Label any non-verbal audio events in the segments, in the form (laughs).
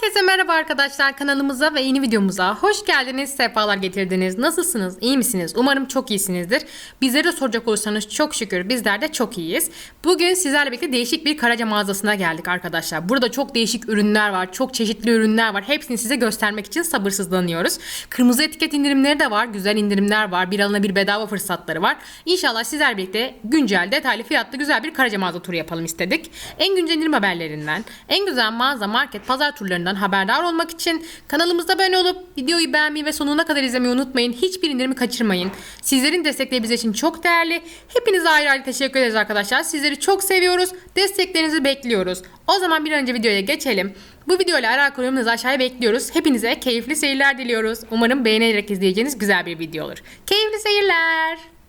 Herkese merhaba arkadaşlar kanalımıza ve yeni videomuza hoş geldiniz, sefalar getirdiniz. Nasılsınız, iyi misiniz? Umarım çok iyisinizdir. Bizlere soracak olursanız çok şükür bizler de çok iyiyiz. Bugün sizlerle birlikte değişik bir Karaca mağazasına geldik arkadaşlar. Burada çok değişik ürünler var, çok çeşitli ürünler var. Hepsini size göstermek için sabırsızlanıyoruz. Kırmızı etiket indirimleri de var, güzel indirimler var, bir alana bir bedava fırsatları var. İnşallah sizler birlikte güncel, detaylı, fiyatlı güzel bir Karaca mağaza turu yapalım istedik. En güncel indirim haberlerinden, en güzel mağaza, market, pazar turlarından haberdar olmak için kanalımıza abone olup videoyu beğenmeyi ve sonuna kadar izlemeyi unutmayın. Hiçbir indirimi kaçırmayın. Sizlerin destekleri biz için çok değerli. Hepinize ayrı ayrı teşekkür ederiz arkadaşlar. Sizleri çok seviyoruz. Desteklerinizi bekliyoruz. O zaman bir önce videoya geçelim. Bu videoyla alakalı yorumunuzu aşağıya bekliyoruz. Hepinize keyifli seyirler diliyoruz. Umarım beğenerek izleyeceğiniz güzel bir video olur. Keyifli seyirler.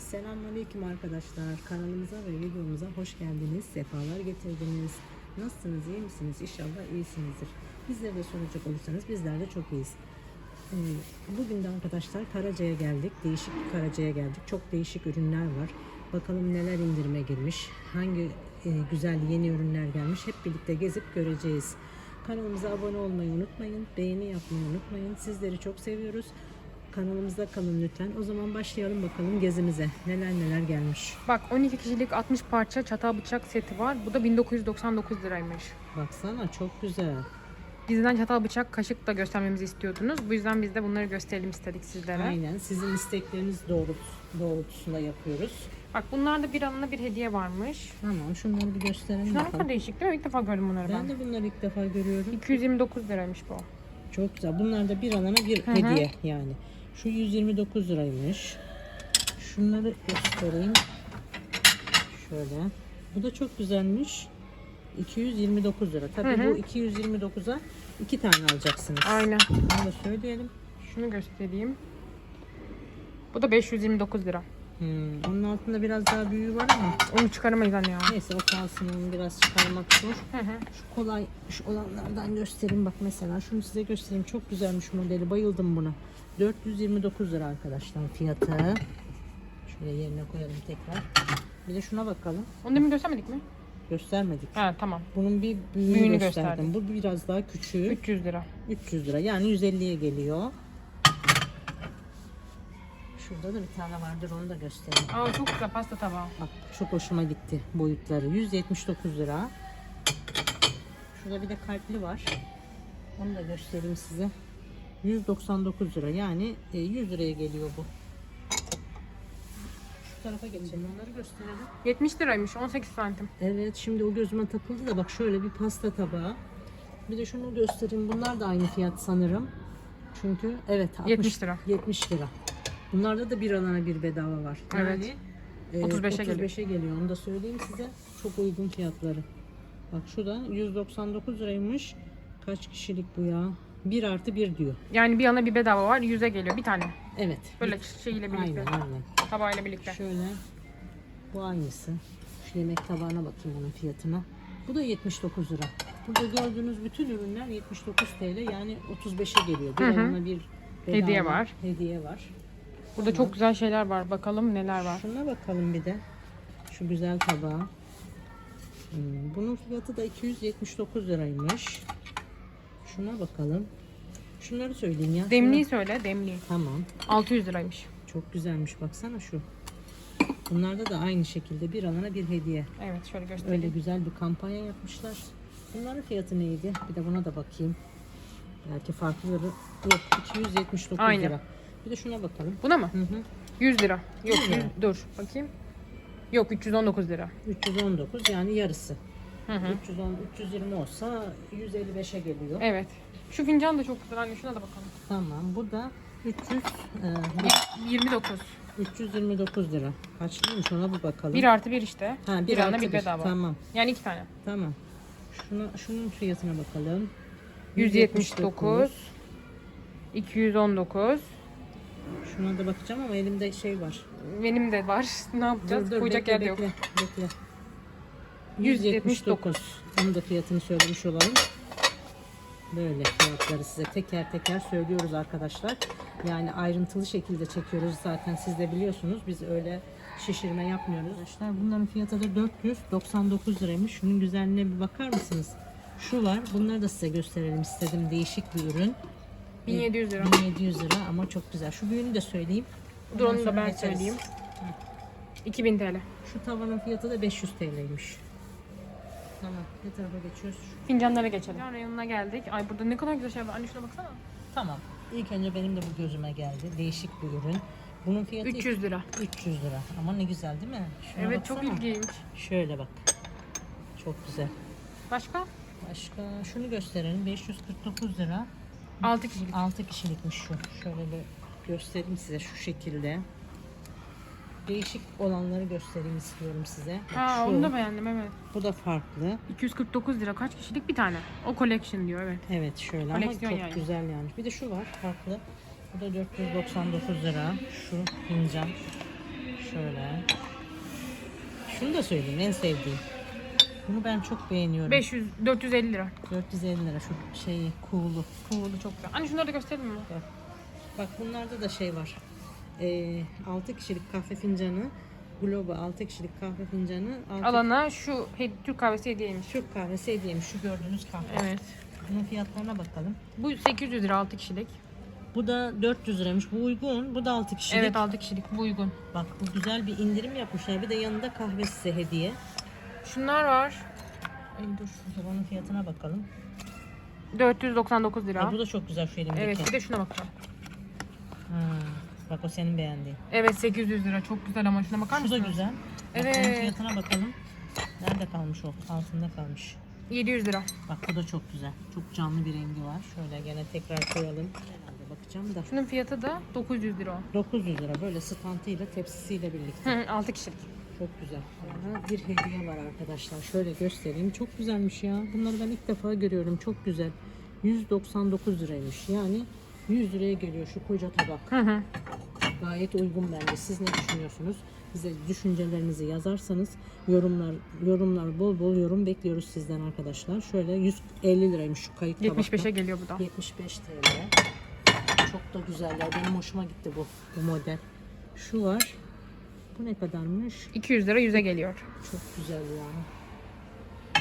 Selamünaleyküm arkadaşlar. Kanalımıza ve videomuza hoş geldiniz. Sefalar getirdiniz. Nasılsınız? iyi misiniz? İnşallah iyisinizdir. Bizlere de soracak olursanız bizler de çok iyiyiz. Ee, Bugün de arkadaşlar Karaca'ya geldik. Değişik bir Karaca'ya geldik. Çok değişik ürünler var. Bakalım neler indirime girmiş. Hangi e, güzel yeni ürünler gelmiş. Hep birlikte gezip göreceğiz. Kanalımıza abone olmayı unutmayın. Beğeni yapmayı unutmayın. Sizleri çok seviyoruz. Kanalımızda kalın lütfen. O zaman başlayalım bakalım gezimize. Neler neler gelmiş. Bak 12 kişilik 60 parça çatal bıçak seti var. Bu da 1999 liraymış. Baksana çok güzel. Bizden çatal bıçak kaşık da göstermemizi istiyordunuz. Bu yüzden biz de bunları gösterelim istedik sizlere. Aynen. Sizin istekleriniz doğrult doğrultusunda yapıyoruz. Bak bunlarda bir alana bir hediye varmış. Tamam şunları bir gösterelim Şunlar bakalım. kadar değişik değil mi? İlk defa gördüm bunları ben. Ben de bunları ilk defa görüyorum. 229 liraymış bu. Çok güzel. Bunlar da bir alana bir hı. hediye yani. Şu 129 liraymış. Şunları göstereyim. Şöyle. Bu da çok güzelmiş. 229 lira. Tabii Hı hı. bu 229'a iki tane alacaksınız. Aynen. Bunu da söyleyelim. Şunu göstereyim. Bu da 529 lira. Hmm, onun altında biraz daha büyüğü var ama Onu çıkaramayız anne ya. neyse o kalsın onu biraz çıkarmak zor. Hı hı. Şu kolay şu olanlardan göstereyim bak mesela şunu size göstereyim çok güzelmiş modeli bayıldım buna. 429 lira arkadaşlar fiyatı. Şöyle yerine koyalım tekrar. Bir de şuna bakalım. Onu demin göstermedik mi? Göstermedik. Ha tamam. Bunun bir büyüğünü, Büyüğünü gösterdim. Bu biraz daha küçüğü. 300 lira. 300 lira yani 150'ye geliyor. Şurada da bir tane vardır onu da göstereyim. Aa çok güzel pasta tabağı. Bak çok hoşuma gitti boyutları. 179 lira. Şurada bir de kalpli var. Onu da göstereyim size. 199 lira. Yani e, 100 liraya geliyor bu. Şu tarafa geçelim. Onları gösterelim. 70 liraymış 18 santim. Evet şimdi o gözüme takıldı da bak şöyle bir pasta tabağı. Bir de şunu göstereyim. Bunlar da aynı fiyat sanırım. Çünkü evet 60, 70 lira. 70 lira. Bunlarda da bir alana bir bedava var. Evet. Yani, e, 35'e geliyor. 35'e geliyor. Onu da söyleyeyim size. Çok uygun fiyatları. Bak şu da 199 liraymış. Kaç kişilik bu ya? 1 artı 1 diyor. Yani bir yana bir bedava var 100'e geliyor bir tane. Evet. Böyle şeyle birlikte. Aynen aynen. Tabağıyla birlikte. Şöyle. Bu aynısı. Şu yemek tabağına bakayım onun fiyatına. Bu da 79 lira. Burada gördüğünüz bütün ürünler 79 TL yani 35'e geliyor. Bir Hı hı. alana bir bedava Hediye var. Hediye var. Burada çok güzel şeyler var. Bakalım neler var. Şuna bakalım bir de. Şu güzel tabağa. Hmm, bunun fiyatı da 279 liraymış. Şuna bakalım. Şunları söyleyeyim ya. Demliği Şuna- söyle demliği. Tamam. 600 liraymış. Çok güzelmiş. Baksana şu. Bunlarda da aynı şekilde bir alana bir hediye. Evet şöyle göstereyim. Öyle güzel bir kampanya yapmışlar. Bunların fiyatı neydi? Bir de buna da bakayım. Belki farklıları yok. 279 Aynı. lira. Bir de şuna bakalım. Buna mı? Hı hı. 100 lira. Yok Yüz lira. 100 dur bakayım. Yok 319 lira. 319 yani yarısı. Hı hı. 310 320 olsa 155'e geliyor. Evet. Şu fincan da çok güzel anne şuna da bakalım. Tamam. Bu da 300 e, 29. 329 lira. Kaçlıymış ona bir bakalım. 1 artı 1 işte. ha, bir bir alana artı bir bir. bedava. Tamam. Yani iki tane. Tamam. Şuna, şunun fiyatına bakalım. 179. 219. Şuna da bakacağım ama elimde şey var. Benim de var. (laughs) Ne yapacağız? Koyacak bekle, yok. bekle, Bekle. 179. 179. Onun da fiyatını söylemiş olalım. Böyle fiyatları size teker teker söylüyoruz arkadaşlar. Yani ayrıntılı şekilde çekiyoruz zaten siz de biliyorsunuz. Biz öyle şişirme yapmıyoruz. Arkadaşlar bunların fiyatı da 499 liraymış. Şunun güzelliğine bir bakar mısınız? Şu var. Bunları da size gösterelim istedim. Değişik bir ürün. 1700 lira. 1700 lira ama çok güzel. Şu büyüğünü de söyleyeyim. Dur onu da ben geçeriz. söyleyeyim. 2000 TL. Şu tavanın fiyatı da 500 TL'ymiş. Tamam. Ne tarafa geçiyoruz? Fincanlara geçelim. Yan reyonuna geldik. Ay burada ne kadar güzel şey var. Anne şuna baksana. Tamam. İlk önce benim de bu gözüme geldi. Değişik bir ürün. Bunun fiyatı 300 lira. 300 lira. Ama ne güzel değil mi? Şuna Evet çok baksana. ilginç. Şöyle bak. Çok güzel. Başka? Başka şunu gösterelim. 549 lira. 6 kişilik. 6 kişilikmiş şu. Şöyle bir göstereyim size şu şekilde. Değişik olanları göstereyim istiyorum size. Bak Ha şu. onu da beğendim evet. Bu da farklı. 249 lira kaç kişilik bir tane. O collection diyor evet. Evet şöyle ama Koleksiyon çok yani. güzel yani. Bir de şu var farklı. Bu da 499 lira. Şu fincan. Şöyle. Şunu da söyleyeyim en sevdiğim. Bunu ben çok beğeniyorum. 500 450 lira. 450 lira şu şeyi cool'u. Cool'u çok güzel. Anne şunları da gösterelim mi? Bak bunlarda da şey var. Ee, 6 kişilik kahve fincanı. Globe 6 kişilik kahve fincanı. 6 Alana şu he- Türk kahvesi hediyeymiş. Türk kahvesi hediyeymiş. Şu gördüğünüz kahve. Evet. Bunun fiyatlarına bakalım. Bu 800 lira 6 kişilik. Bu da 400 liraymış. Bu uygun. Bu da 6 kişilik. Evet 6 kişilik bu uygun. Bak bu güzel bir indirim yapmışlar. Bir de yanında kahve size hediye. Şunlar var. Ay dur. O zaman onun fiyatına bakalım. 499 lira. Aa, bu da çok güzel şu elimdeki. Evet bir de şuna bakalım. Ha, bak o senin beğendiğin. Evet 800 lira çok güzel ama şuna bakar Şu da mısın? güzel. Bak, Evet. Onun fiyatına bakalım. Nerede kalmış o? Altında kalmış. 700 lira. Bak bu da çok güzel. Çok canlı bir rengi var. Şöyle gene tekrar koyalım. Herhalde bakacağım da. Şunun fiyatı da 900 lira. 900 lira böyle standıyla tepsisiyle birlikte. Hı, 6 kişilik. Çok güzel. Bana bir hediye var arkadaşlar. Şöyle göstereyim. Çok güzelmiş ya. Bunları ben ilk defa görüyorum. Çok güzel. 199 liraymış. Yani 100 liraya geliyor şu koca tabak. Hı hı. Gayet uygun bence. Siz ne düşünüyorsunuz? Bize düşüncelerinizi yazarsanız yorumlar yorumlar bol bol yorum bekliyoruz sizden arkadaşlar. Şöyle 150 liraymış şu kayık tabakta. 75'e geliyor bu da. 75 TL. Çok da güzeller. Benim hoşuma gitti bu, bu model. Şu var. Bu ne kadarmış? 200 lira 100'e geliyor. Çok güzel yani.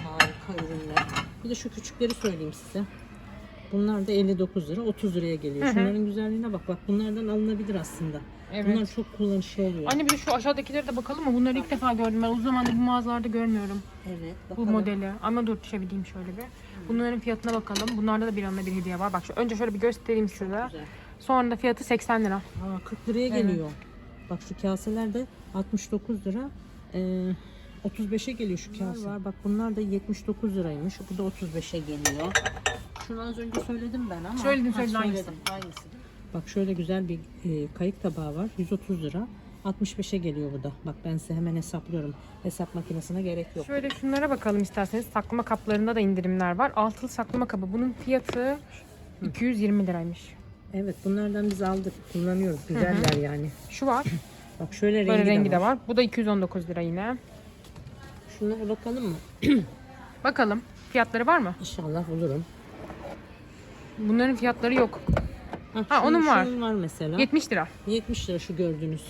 Harika ürünler. Bir de şu küçükleri söyleyeyim size. Bunlar da 59 lira, 30 liraya geliyor. Şunların güzelliğine bak. Bak bunlardan alınabilir aslında. Evet. Bunlar çok kullanışlı oluyor. Anne bir de şu aşağıdakileri de bakalım mı? Bunları ilk defa gördüm ben. Uzun zamandır bu mağazalarda görmüyorum. Evet. Bu Bakalım. modeli. Ama dur çevireyim şöyle bir. Bunların fiyatına bakalım. Bunlarda da bir anda bir hediye var. Bak şu önce şöyle bir göstereyim şurada. Güzel. Sonra da fiyatı 80 lira. Aa, 40 liraya geliyor. Bak şu kaseler de 69 lira. Ee, 35'e geliyor şu kase. var. Bak bunlar da 79 liraymış. Bu da 35'e geliyor. Şunu az önce söyledim ben ama. Söyledin, Ha, söyledin, aynısı. Aynısı. Bak şöyle güzel bir e, kayık tabağı var. 130 lira. 65'e geliyor bu da. Bak ben size hemen hesaplıyorum. Hesap makinesine gerek yok. Şöyle şunlara bakalım isterseniz. Saklama kaplarında da indirimler var. Altılı saklama kabı. Bunun fiyatı 220 liraymış. Evet bunlardan biz aldık. Kullanıyoruz. Güzeller yani. Şu var. (clears throat) Bak şöyle rengi, Böyle rengi de var. Bu da 219 lira yine. Şunlara bakalım mı? (clears throat) Bakalım. Fiyatları var mı? İnşallah bulurum. Bunların fiyatları yok. Ha, Ha, onun var. Şunun var mesela. 70 lira. 70 lira şu gördüğünüz.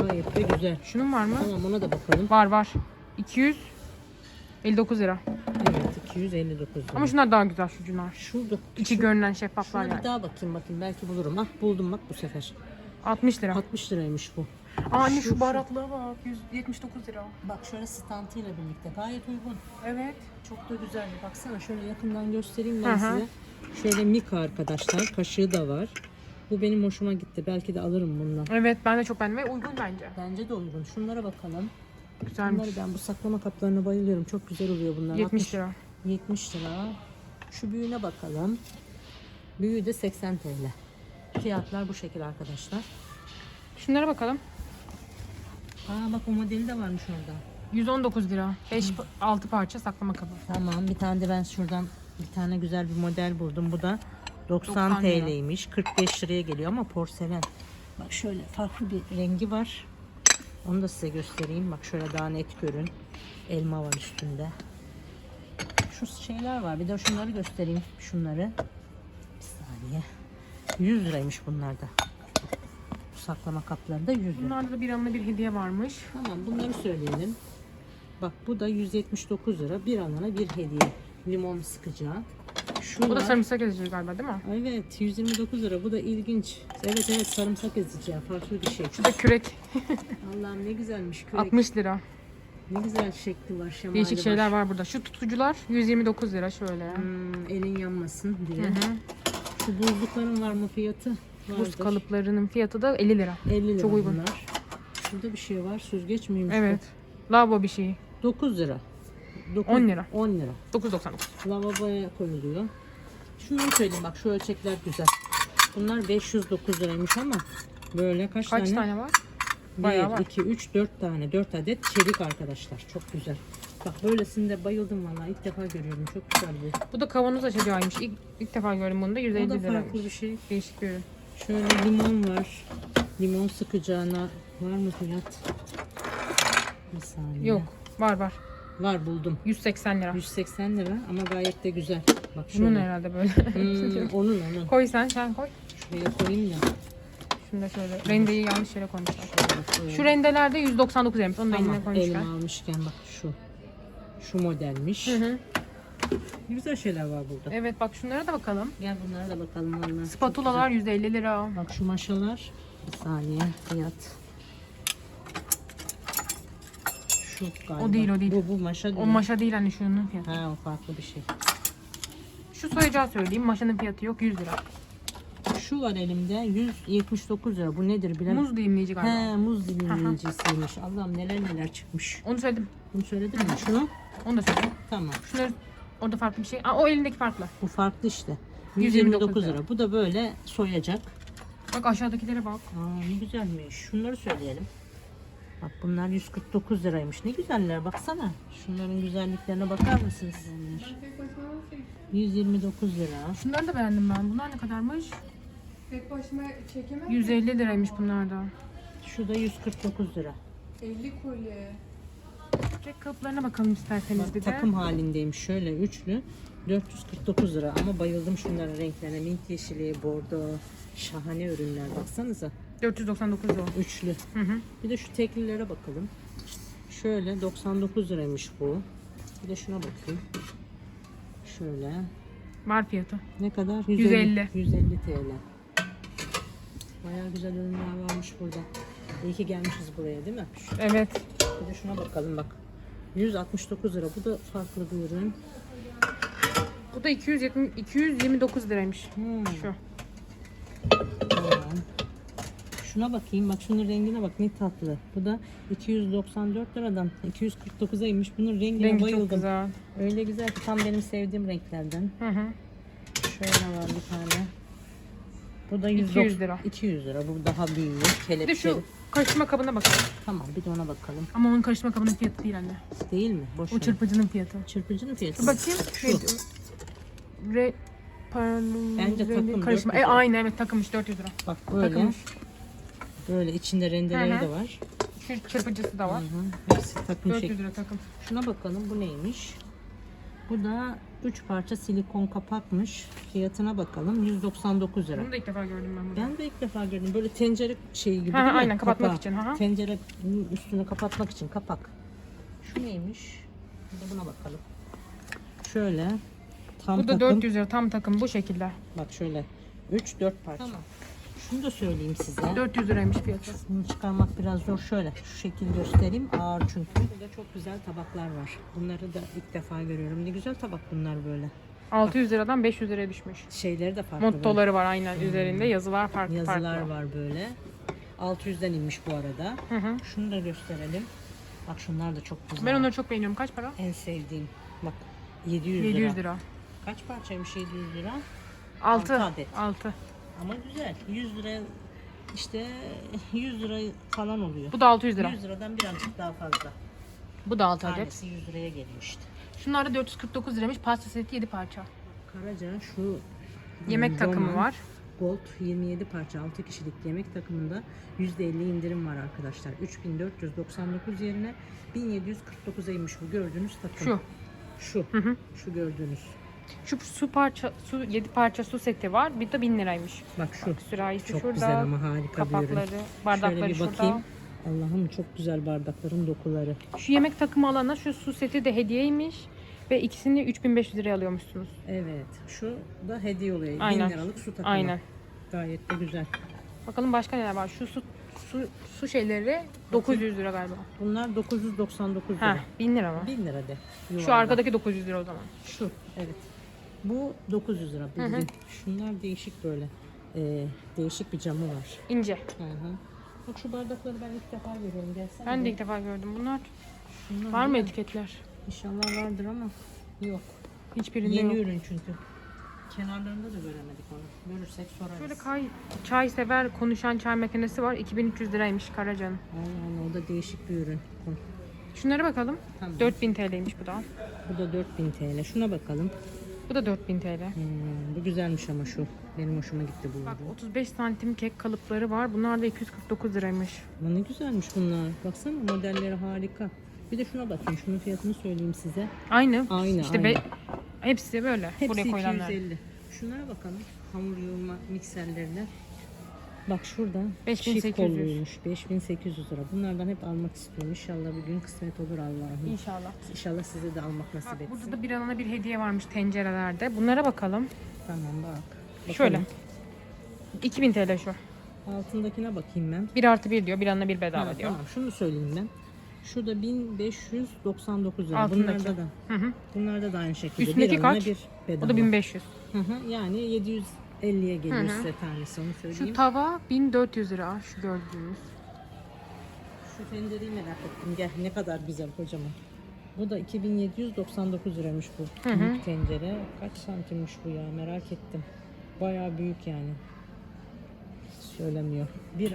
Gayet de güzel. Şunun var mı? Tamam ona da bakalım. Var var. 259 lira. Evet 259 lira. Ama şunlar daha güzel şu cunlar. şurada İçi görünen şeffaflar şuna bir yani. daha bakayım bakayım belki bulurum. Ah buldum bak bu sefer. 60 lira. 60 liraymış bu. Aa, anne Şu- şu, şu- baharatlığa bak. 179 lira. Bak şöyle stantıyla birlikte gayet uygun. Evet. Çok da güzel. Baksana şöyle yakından göstereyim ben hı. size. Şöyle Mika arkadaşlar. Kaşığı da var. Bu benim hoşuma gitti. Belki de alırım bundan. Evet ben de çok beğendim ve uygun bence. Bence de uygun. Şunlara bakalım. Güzelmiş. Bunları ben bu saklama kaplarına bayılıyorum. Çok güzel oluyor bunlar. 70 60 lira. 70 lira. Şu büyüğüne bakalım. Büyüğü de 80 TL. Fiyatlar bu şekil arkadaşlar. Şunlara bakalım. Aa bak o modeli de varmış orada. 119 lira. 5 6 parça saklama kabı. Tamam bir tane de ben şuradan bir tane güzel bir model buldum. Bu da 90, 90 lira. TL'ymiş. 45 liraya geliyor ama porselen. Bak şöyle farklı bir rengi var. Onu da size göstereyim. Bak şöyle daha net görün. Elma var üstünde. Şu şeyler var. Bir de şunları göstereyim. Şunları. Bir saniye. 100 liraymış bunlar da. Bu saklama kapları da 100 lira. Bunlarda da bir anına bir hediye varmış. Tamam bunları söyleyelim. Bak bu da 179 lira. Bir alana bir hediye. Limon sıkacağı. Şu Bu da sarımsak ezici galiba değil mi? Evet 129 lira. Bu da ilginç. Evet evet sarımsak ezici. Farklı bir şey. Şu da kürek. (laughs) Allah'ım ne güzelmiş. Kürek. 60 lira. Ne güzel şekli var. Şemali Değişik şeyler var burada. Şu tutucular 129 lira şöyle. Hmm, elin yanmasın diye. Hı hı. Şu buzlukların var mı fiyatı? Buz Vardır. kalıplarının fiyatı da 50 lira. 50 lira Çok uygun. bunlar. Şurada bir şey var. Süzgeç miymiş Evet. Lavabo bir şey. bu? 9 lira. 9, 10 lira. 10 lira. 9.99. Lavaboya koyuluyor. Şunları söyleyeyim bak şu ölçekler güzel. Bunlar 509 liraymış ama böyle kaç, Kaç tane? tane var? Bayağı 1, var. 2, 3, 4 tane. 4 adet çelik arkadaşlar. Çok güzel. Bak böylesinde bayıldım vallahi ilk defa görüyorum. Çok güzel bu. Bu da kavanoz açacağıymış. İlk, ilk defa gördüm bunu da Bu 150 da farklı liraymış. bir şey. Değişik bir ürün. Şöyle limon var. Limon sıkacağına var mı fiyat? Bir saniye. Yok. Var var. Var buldum. 180 lira. 180 lira ama gayet de güzel. Bak Bunun şöyle. herhalde böyle. Hmm, onun onun. koy sen, sen koy. Şuraya koyayım da. Da şöyle. Rendeyi yanlış yere koymuşlar. Şu rendelerde 199 liraymış. Onu da Tamam, koymuşlar. elime almışken bak şu. Şu modelmiş. Hı hı. Güzel şeyler var burada. Evet bak şunlara da bakalım. Gel bunlara da bakalım vallahi. Spatulalar 150 lira. Bak şu maşalar. Bir saniye fiyat. Şu galiba. O değil, o değil. Bu, bu maşa değil. O maşa değil hani şunun fiyatı. Ha o farklı bir şey. Şu soyacağı söyleyeyim. Maşanın fiyatı yok 100 lira. Şu var elimde 179 lira. Bu nedir bilemem. Muz dilimleyici galiba. He muz dilimleyicisiymiş. Allah'ım neler neler çıkmış. Onu söyledim. Bunu söyledin mi? Şunu? Onu da söyledim. Tamam. Şunları orada farklı bir şey. Aa, o elindeki farklı. Bu farklı işte. 129 129 lira. lira. Bu da böyle soyacak. Bak aşağıdakilere bak. Aa, ne güzelmiş. Şunları söyleyelim. Bak bunlar 149 liraymış. Ne güzeller baksana. Şunların güzelliklerine bakar mısınız? 129 lira. Şunları da beğendim ben. Bunlar ne kadarmış? Tek başıma çekemem. 150 liraymış bunlar da. Şu da 149 lira. 50 kolye. Tek kalıplarına bakalım isterseniz Bak, bir de. takım halindeymiş şöyle üçlü. 449 lira ama bayıldım şunların renklerine. Mint yeşili, bordo, şahane ürünler baksanıza. 499 o. Üçlü. Hı hı. Bir de şu teklilere bakalım. Şöyle 99 liraymış bu. Bir de şuna bakayım. Şöyle. Var fiyatı. Ne kadar? 150. 150 TL. Bayağı güzel ürünler varmış burada. İyi ki gelmişiz buraya değil mi? Şu- Evet. Bir de şuna bakalım bak. 169 lira. Bu da farklı bir ürün. Bu da 220, 229 liraymış. Hmm, Şu. tamam. Şuna bakayım. Bak şunun rengine bak ne tatlı. Bu da 294 liradan 249'a inmiş. Bunun rengine Rengi bayıldım. çok güzel. Öyle güzel ki tam benim sevdiğim renklerden. Hı hı. Şöyle var bir tane. Bu da 200 100 lira. 200 lira. Bu daha büyüğü. Bir de Kelepçeli. şu karıştırma kabına bakalım. Tamam bir de ona bakalım. Ama onun karıştırma kabının fiyatı değil anne. Değil mi? Boş O ver. çırpıcının fiyatı. Çırpıcının fiyatı. Dur bakayım. Şu. Re, parlı, Bence takım, karışma. 400 E lira. aynı evet takılmış 400 lira. Bak böyle. Takılmış. Böyle içinde rendeleri Hı hı. de var. Şu çırpıcısı da var. Hı hı. Hepsi takım 400 şekli. lira takım. Şuna bakalım bu neymiş? Bu da 3 parça silikon kapakmış. Fiyatına bakalım. 199 lira. Bunu da ilk defa gördüm ben burada. Ben de ilk defa gördüm. Böyle tencere şeyi gibi Ha, değil mi? aynen, kapatmak Kapağı. için, ha. Tencerenin üstünü kapatmak için kapak. Şu neymiş? Bir de buna bakalım. Şöyle tam Bu da takım. 400 lira tam takım bu şekilde. Bak şöyle 3 4 parça. Tamam. Şunu da söyleyeyim size. 400 liraymış fiyatı. Bunu çıkarmak biraz zor. Şöyle şu şekil göstereyim. Ağır çünkü. Burada çok güzel tabaklar var. Bunları da ilk defa görüyorum. Ne güzel tabak bunlar böyle. 600 liradan 500 liraya düşmüş. Şeyleri de farklı. Mottoları var aynen üzerinde. Yazılar farklı Yazılar farklı. var böyle. 600'den inmiş bu arada. Hı hı. Şunu da gösterelim. Bak şunlar da çok güzel. Ben onları çok beğeniyorum. Kaç para? En sevdiğim. Bak 700, 700 lira. lira. Kaç parçaymış 700 lira? 6. Altı adet. 6. Ama güzel. 100 lira işte 100 lira falan oluyor. Bu da 600 lira. 100 liradan birazcık daha fazla. Bu da 6 adet. Tanesi 100 liraya geliyor işte. Şunlar da 449 liraymış. Pasta seti 7 parça. Karaca şu Yemek hmm, takımı Roman var. Gold 27 parça 6 kişilik yemek takımında %50 indirim var arkadaşlar. 3499 yerine 1749'a inmiş bu gördüğünüz takım. Şu. Şu. Hı hı. Şu gördüğünüz. Şu su parça, su 7 parça su seti var. Bir de 1000 liraymış. Bak şu. Bak sürahisi Çok şurada. güzel ama harika bir ürün. kapakları, bardakları Şöyle bir şurada. bakayım. Allah'ım çok güzel bardakların dokuları. Şu yemek takımı alana şu su seti de hediyeymiş. Ve ikisini 3500 liraya alıyormuşsunuz. Evet. Şu da hediye oluyor. Aynen. 1000 liralık su takımı. Aynen. Gayet de güzel. Bakalım başka neler var. Şu su, su, su şeyleri 900 lira galiba. Bunlar 999 lira. Ha, 1000 lira mı? 1000 lira de. Şu yuvarlak. arkadaki 900 lira o zaman. Şu evet. Bu 900 lira bildiğin. Şunlar değişik böyle. Ee, değişik bir camı var. İnce. Hı hı. Bak şu bardakları ben ilk defa görüyorum. Gelsene. Ben de ilk defa gördüm. Bunlar Şunlar var mı değil mi? etiketler? İnşallah vardır ama yok. Hiçbirinde Yeni yok. ürün çünkü. Kenarlarında da göremedik onu. Görürsek sorarız. Şöyle kay, çay sever konuşan çay makinesi var. 2300 liraymış Karacan. Allah Allah o da değişik bir ürün. Şunlara bakalım. Tamam. 4000 TL'ymiş bu da. Bu da 4000 TL. Şuna bakalım. Bu da 4000 TL. Hmm, bu güzelmiş ama şu. Benim hoşuma gitti bu Bak ürün. 35 santim kek kalıpları var. Bunlar da 249 liraymış. Ama ne güzelmiş bunlar. Baksana modelleri harika. Bir de şuna bakayım. Şunun fiyatını söyleyeyim size. Aynı. Aynı, İşte aynı. Be, hepsi böyle. Hepsi buraya koyulanlar. 250. Şunlara bakalım. Hamur yoğurma mikserlerine. Bak şurada 5800. çift kolluymuş. 5800 lira. Bunlardan hep almak istiyorum. İnşallah bir gün kısmet olur Allah'ım. İnşallah. İnşallah size de almak nasip Bak etsin. burada da bir alana bir hediye varmış tencerelerde. Bunlara bakalım. Tamam bak. Bakalım. Şöyle. 2000 TL şu. Altındakine bakayım ben. 1 artı 1 diyor. Bir alana bir bedava Ha, diyor. Tamam şunu söyleyeyim ben. Şurada 1599 lira. Altındaki. Bunlarda da. Hı hı. Bunlarda da aynı şekilde. Üstündeki bir kaç? Bir bedava. O da 1500. Hı hı, yani 750'ye geliyor Hı hı. size tanesi onu söyleyeyim. Şu tava 1400 lira şu gördüğünüz. Şu tencereyi merak ettim. Gel ne kadar güzel kocaman. Bu da 2799 liraymış bu. Hı hı. Büyük tencere. Kaç santimmiş bu ya merak ettim. Bayağı büyük yani. Söylemiyor. Bir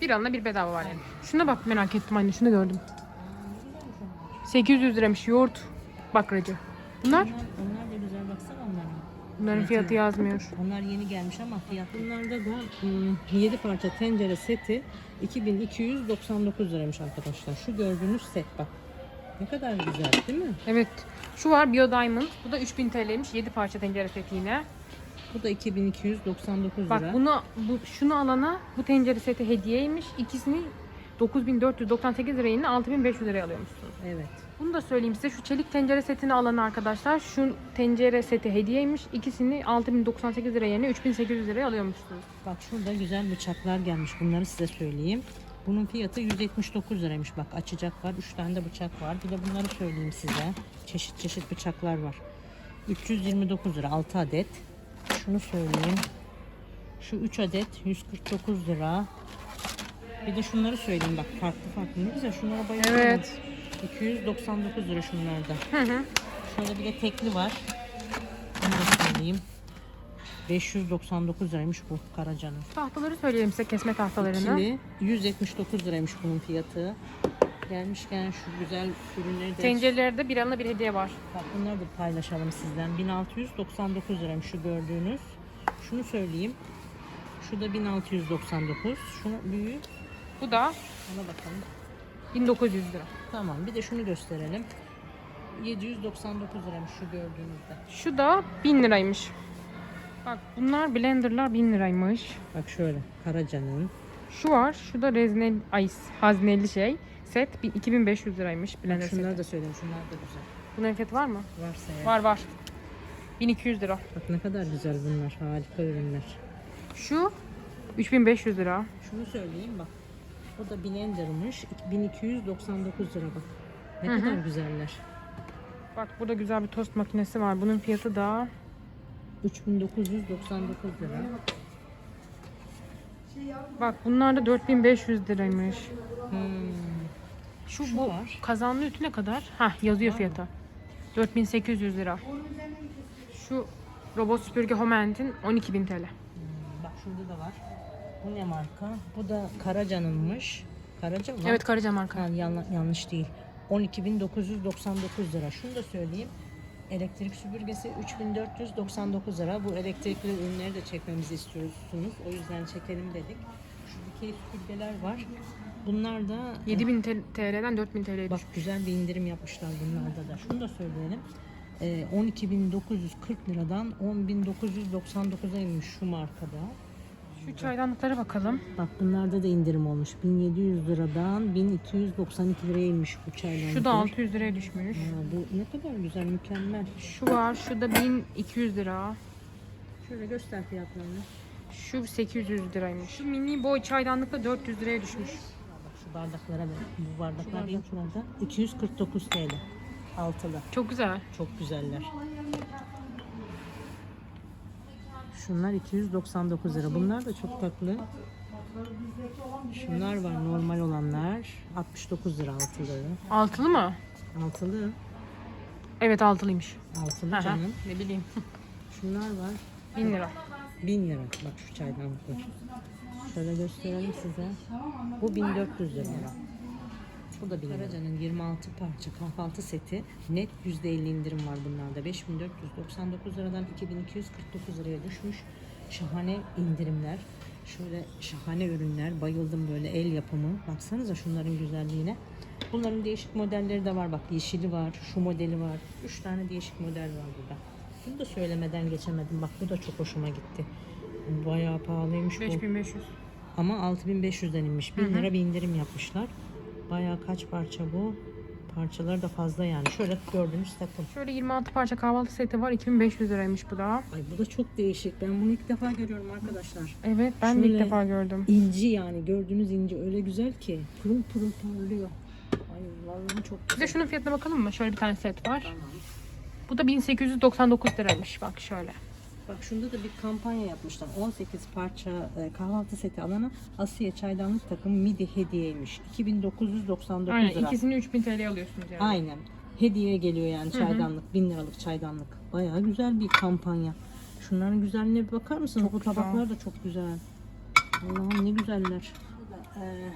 Bir alana bir bedava var yani. Şuna bak merak ettim anne şunu gördüm. 800 liramış yoğurt bakracı. Bunlar? onlar, onlar da güzel baksana onlara. Bunların fiyatı yazmıyor. Onlar yeni gelmiş ama fiyat. Bunlarda da 7 parça tencere seti 2299 liraymış arkadaşlar. Şu gördüğünüz set bak. Ne kadar güzel değil mi? Evet. Şu var Bio Diamond. Bu da 3000 TL'ymiş. 7 parça tencere seti yine. Bu da 2299 Bak lira. bunu bu şunu alana bu tencere seti hediyeymiş. İkisini 9498 liraya yine 6500 liraya alıyormuşsunuz. Evet. Bunu da söyleyeyim size. Şu çelik tencere setini alan arkadaşlar şu tencere seti hediyeymiş. İkisini 6098 liraya yerine 3800 liraya alıyormuşsunuz. Bak şurada güzel bıçaklar gelmiş. Bunları size söyleyeyim. Bunun fiyatı 179 liraymış. Bak açacak var. 3 tane de bıçak var. Bir de bunları söyleyeyim size. Çeşit çeşit bıçaklar var. 329 lira 6 adet. Şunu söyleyeyim. Şu 3 adet 149 lira. Bir de şunları söyleyeyim bak farklı farklı. Ne güzel şunlara bayıldım. Evet. 299 lira şunlarda. Hı hı. Şurada bir de tekli var. Onu da söyleyeyim. 599 liraymış bu Karaca'nın. Tahtaları söyleyelim size kesme tahtalarını. İkili 179 liraymış bunun fiyatı. Gelmişken şu güzel ürünleri de Tencerelerde bir alana bir hediye var. Bak bunları da paylaşalım sizden. 1699 liraymış şu gördüğünüz. Şunu söyleyeyim. Şu da 1699. Şunu büyüğü. Bu da Ona bakalım. 1900 lira. Tamam. Bir de şunu gösterelim. 799 liraymış şu gördüğünüzde. Şu da 1000 liraymış. Bak bunlar blenderlar 1000 liraymış. Bak şöyle. Karaca'nın. Şu var. Şu da reznel ay hazneli şey. Set bir- 2500 liraymış blender seti. Şunları da söyleyeyim. Şunlar da güzel. Bunların fiyatı var mı? Varsa eğer. Var var. 1200 lira. Bak ne kadar güzel bunlar. Harika ürünler. Şu 3500 lira. Şunu söyleyeyim bak. O da blendermış. 1299 lira bak. Ne Hı hı. kadar güzeller. Bak burada güzel bir tost makinesi var. Bunun fiyatı da 3999 lira. bak bunlar da 4500 liraymış. Hmm. Şu, Şu bu var. kazanlı ütü ne kadar? Hah yazıyor fiyatı. 4800 lira. Şu robot süpürge Homent'in 12000 TL. Hmm, Bak şurada da var. Bu ne marka? Bu da Karaca'nınmış. Karaca mı? Evet Karaca marka. Ha, yan- yanlış değil. 12.999 lira. Şunu da söyleyeyim. Elektrik süpürgesi 3499 lira. Bu elektrikli ürünleri de çekmemizi istiyorsunuz. O yüzden çekelim dedik. Şu dikey süpürgeler var. Bunlar da 7000 TL- TL'den 4000 TL'ye Bak güzel bir indirim yapmışlar bunlarda da. Şunu da söyleyelim. Ee, 12.940 liradan 10.999'a inmiş şu markada. Şu çaydanlıklara bakalım. Bak bunlarda da indirim olmuş. 1700 liradan 1292 liraya inmiş bu çaydanlıklar. Şu da 600 liraya düşmüş. Aa, bu ne kadar güzel, mükemmel. Şu var. Şu da 1200 lira. Şöyle göster fiyatlarını. Şu 800 liraymış. Şu mini boy çaydanlık da 400 liraya düşmüş. Bak şu bardaklara bak. Bu bardaklar renklerde 249 TL. Altılı. Çok güzel. Çok güzeller. Şunlar 299 lira. Bunlar da çok tatlı. Şunlar var normal olanlar. 69 lira altılı. Altılı mı? Altılı. Evet altılıymış. Altılı Aha, canım. Ne bileyim. Şunlar var. 1000 lira. 1000 lira. Bak şu çaydanlıklar. Şöyle gösterelim size. Bu 1400 lira. Bu da 1000 lira. Karaca'nın 26 parça kahvaltı seti net %50 indirim var bunlarda. 5499 liradan 2249 liraya düşmüş. Şahane indirimler. Şöyle şahane ürünler. Bayıldım böyle el yapımı. Baksanıza şunların güzelliğine. Bunların değişik modelleri de var. Bak yeşili var, şu modeli var. 3 tane değişik model var burada. Bunu da söylemeden geçemedim. Bak bu da çok hoşuma gitti. Bayağı pahalıymış bu. 5500. Ama 6500'den inmiş. 1000 lira bir indirim yapmışlar. Bayağı kaç parça bu? Parçaları da fazla yani. Şöyle gördüğünüz takım. Şöyle 26 parça kahvaltı seti var. 2500 liraymış bu da. Ay bu da çok değişik. Ben bunu ilk defa görüyorum arkadaşlar. Evet ben de ilk Şöyle- defa gördüm. İnci yani gördüğünüz inci öyle güzel ki. Pırıl pırıl parlıyor. Ay vallahi çok güzel. şunun fiyatına bakalım mı? Şöyle bir tane set var. Tamam. Bu da 1899 liraymış. Bak şöyle. Bak şunda da bir kampanya yapmışlar. 18 parça e, kahvaltı seti alana Asiye çaydanlık takımı midi hediyeymiş. 2999 Aynen lira. ikisini 3000 TL alıyorsunuz yani. Aynen. Hediye geliyor yani çaydanlık. 1000 liralık çaydanlık. Bayağı güzel bir kampanya. Şunların güzelliğine bir bakar mısınız? Çok Bu güzel. tabaklar da çok güzel. Allah'ım ne güzeller. Ee,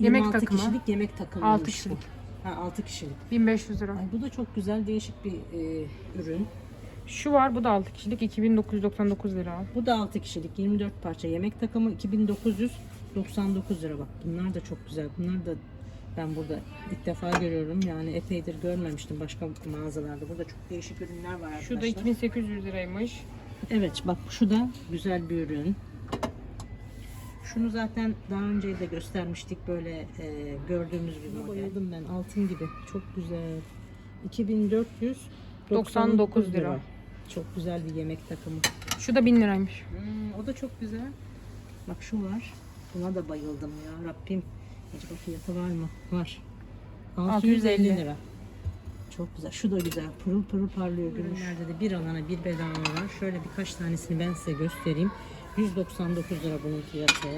Yemek 26 takımı. kişilik yemek takımı. Altı kişilik. Ha 6 kişilik. 1500 lira. Ay bu da çok güzel değişik bir e, ürün. Şu var bu da 6 kişilik 2999 lira. Bu da 6 kişilik 24 parça yemek takımı 2999 lira bak. Bunlar da çok güzel. Bunlar da ben burada ilk defa görüyorum. Yani epeydir görmemiştim başka mağazalarda. Burada çok değişik ürünler var arkadaşlar. Şu da 2800 liraymış. Evet bak şu da güzel bir ürün. Şunu zaten daha önce de göstermiştik böyle e, gördüğümüz bir model. Bayıldım ben altın gibi. Çok güzel. 2499 lira. lira. Çok güzel bir yemek takımı. Şu da 1000 liraymış. Hmm, o da çok güzel. Bak şu var. Buna da bayıldım ya Rabbim. Acaba fiyatı var mı? Var. 650 650 lira. Çok güzel. Şu da güzel. Pırıl pırıl parlıyor gümüş. Ürünlerde de bir alana bir bedava var. Şöyle birkaç tanesini ben size göstereyim. 199 lira bunun fiyatı.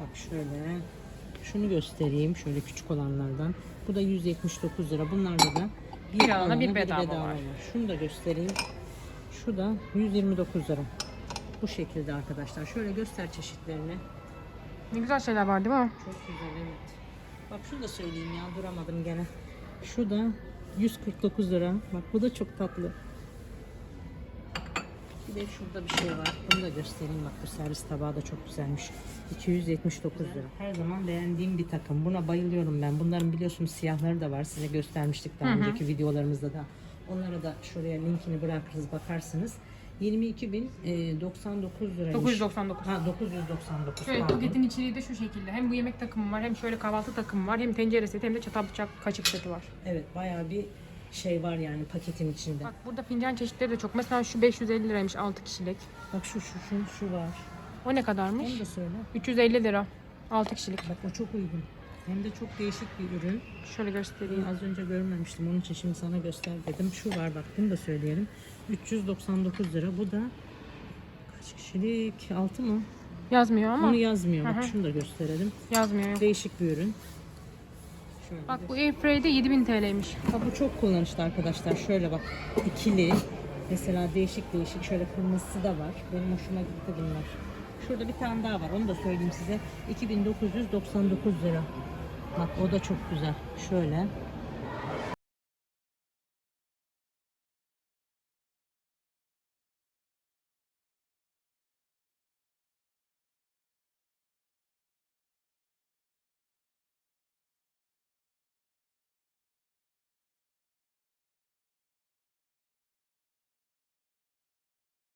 Bak şöyle. Şunu göstereyim. Şöyle küçük olanlardan. Bu da 179 lira. Bunlarda da Bir alana bir bedava var. Şunu da göstereyim. Şu da 129 lira. Bu şekilde arkadaşlar. Şöyle göster çeşitlerini. Ne güzel şeyler var değil mi? Çok güzel evet. Bak şunu da söyleyeyim ya duramadım gene. Şu da 149 lira. Bak bu da çok tatlı. Bir de şurada bir şey var. Bunu da göstereyim. Bak bu servis tabağı da çok güzelmiş. 279 lira. Her zaman beğendiğim bir takım. Buna bayılıyorum ben. Bunların biliyorsunuz siyahları da var. Size göstermiştik daha Hı hı. önceki videolarımızda da. Onlara da şuraya linkini bırakırız bakarsınız. 22.099 liraymış. 999. Ha 999. Şöyle pardon. paketin içeriği de şu şekilde. Hem bu yemek takımı var hem şöyle kahvaltı takımı var hem tencere seti hem de çatal bıçak kaşık seti var. Evet bayağı bir şey var yani paketin içinde. Bak burada fincan çeşitleri de çok. Mesela şu 550 liraymış 6 kişilik. Bak şu şu şu şu var. O ne kadarmış? Onu da söyle. 350 lira. 6 kişilik. Bak o çok uygun. Hem de çok değişik bir ürün. Şöyle göstereyim. Bunu az önce görmemiştim. Onun için şimdi sana göster dedim. Şu var bak bunu da söyleyelim. 399 lira. Bu da kaç kişilik? 6 mı? Yazmıyor ama Onu yazmıyor. Bak şunu da gösterelim. yazmıyor. Değişik bir ürün. Şöyle Bak bu Airfry'de 7000 TL'ymiş. Bak bu çok kullanışlı arkadaşlar. Şöyle bak ikili. Mesela değişik değişik şöyle kırmızısı da var. Benim hoşuma gitti bunlar. Şurada bir tane daha var. Onu da söyleyeyim size. 2999 lira. Bak o da çok güzel. Şöyle.